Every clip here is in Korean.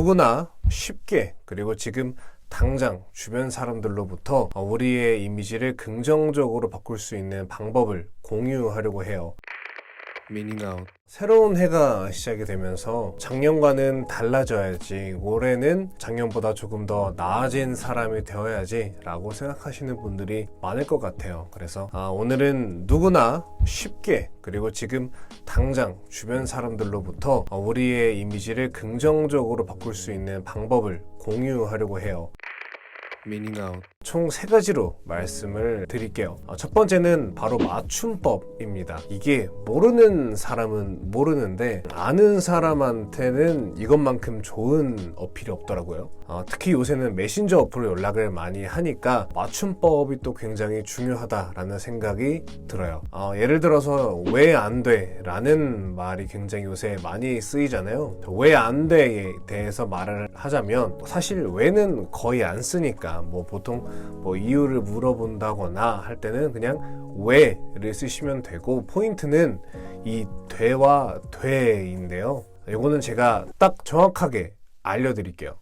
누구나 쉽게 그리고 지금 당장 주변 사람들로부터 우리의 이미지를 긍정적으로 바꿀 수 있는 방법을 공유하려고 해요. 미닝 아웃. 새로운 해가 시작이 되면서 작년과는 달라져야지 올해는 작년보다 조금 더 나아진 사람이 되어야지 라고 생각하시는 분들이 많을 것 같아요. 그래서 아, 오늘은 누구나 쉽게 그리고 지금 당장 주변 사람들로부터 우리의 이미지를 긍정적으로 바꿀 수 있는 방법을 공유하려고 해요. 미닝 아웃 총 세 가지로 말씀을 드릴게요. 어, 첫 번째는 바로 맞춤법입니다. 이게 모르는 사람은 모르는데 아는 사람한테는 이것만큼 좋은 어필이 없더라고요. 어, 특히 요새는 메신저 어플로 연락을 많이 하니까 맞춤법이 또 굉장히 중요하다라는 생각이 들어요. 어, 예를 들어서 왜 안 돼? 라는 말이 굉장히 요새 많이 쓰이잖아요. 왜 안 돼에 대해서 말을 하자면 사실 왜는 거의 안 쓰니까 뭐 보통 뭐 이유를 물어본다거나 할 때는 그냥 왜를 쓰시면 되고 포인트는 이 돼와 돼인데요. 이거는 제가 딱 정확하게 알려드릴게요.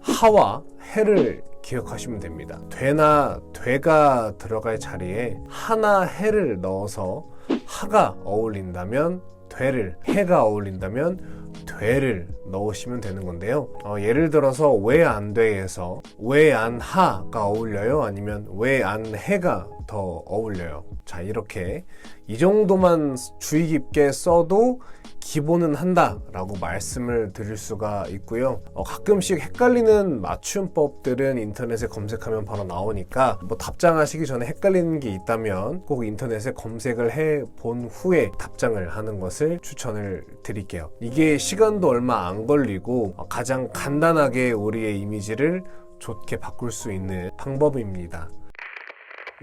하와 해를 기억하시면 됩니다. 되나 되가 들어갈 자리에 하나 해를 넣어서 하가 어울린다면 되를 해가 어울린다면 되를 넣으시면 되는 건데요. 어, 예를 들어서 왜 안 돼에서 왜 안 하가 어울려요? 아니면 왜 안 해가 더 어울려요? 자, 이렇게 이 정도만 주의 깊게 써도 기본은 한다라고 말씀을 드릴 수가 있고요. 어, 가끔씩 헷갈리는 맞춤법들은 인터넷에 검색하면 바로 나오니까 뭐 답장하시기 전에 헷갈리는 게 있다면 꼭 인터넷에 검색을 해 본 후에 답장을 하는 것을 추천을 드릴게요. 이게 시간도 얼마 안 걸리고 어, 가장 간단하게 우리의 이미지를 좋게 바꿀 수 있는 방법입니다.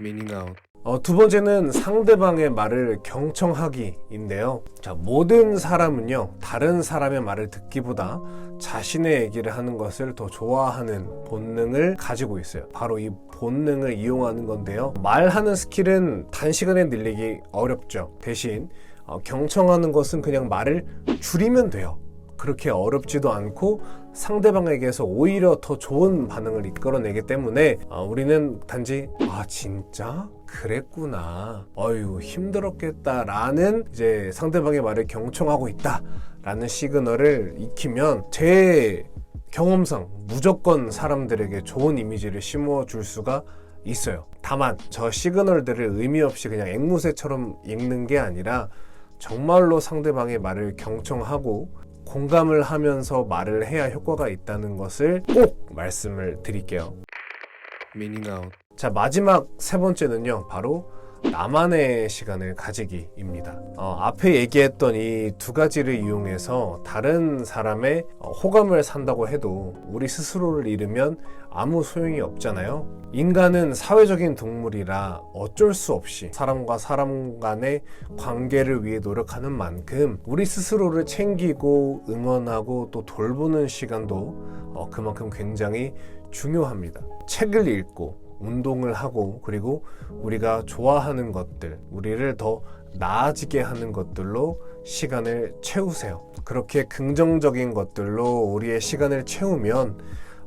미닝아웃 어, 두 번째는 상대방의 말을 경청하기인데요. 자, 모든 사람은요, 다른 사람의 말을 듣기보다 자신의 얘기를 하는 것을 더 좋아하는 본능을 가지고 있어요. 바로 이 본능을 이용하는 건데요. 말하는 스킬은 단시간에 늘리기 어렵죠. 대신 어, 경청하는 것은 그냥 말을 줄이면 돼요. 그렇게 어렵지도 않고 상대방에게서 오히려 더 좋은 반응을 이끌어내기 때문에 어, 우리는 단지 아 진짜 그랬구나 어유 힘들었겠다라는 이제 상대방의 말을 경청하고 있다라는 시그널을 익히면 제 경험상 무조건 사람들에게 좋은 이미지를 심어줄 수가 있어요. 다만 저 시그널들을 의미 없이 그냥 앵무새처럼 읽는 게 아니라 정말로 상대방의 말을 경청하고 공감을 하면서 말을 해야 효과가 있다는 것을 꼭 말씀을 드릴게요. 미닝아웃. 자, 마지막 세 번째는요. 바로 나만의 시간을 가지기입니다. 어, 앞에 얘기했던 이 두 가지를 이용해서 다른 사람의 어, 호감을 산다고 해도 우리 스스로를 잃으면 아무 소용이 없잖아요. 인간은 사회적인 동물이라 어쩔 수 없이 사람과 사람 간의 관계를 위해 노력하는 만큼 우리 스스로를 챙기고 응원하고 또 돌보는 시간도 어, 그만큼 굉장히 중요합니다. 책을 읽고 운동을 하고 그리고 우리가 좋아하는 것들, 우리를 더 나아지게 하는 것들로 시간을 채우세요. 그렇게 긍정적인 것들로 우리의 시간을 채우면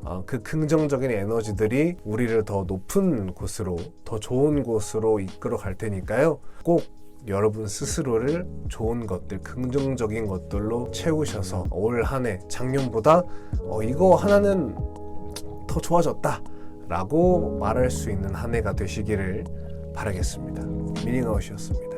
어, 그 긍정적인 에너지들이 우리를 더 높은 곳으로, 더 좋은 곳으로 이끌어 갈 테니까요. 꼭 여러분 스스로를 좋은 것들, 긍정적인 것들로 채우셔서 올 한 해 작년보다 어, 이거 하나는 더 좋아졌다. 라고 말할 수 있는 한 해가 되시기를 바라겠습니다. 미닝아웃이었습니다.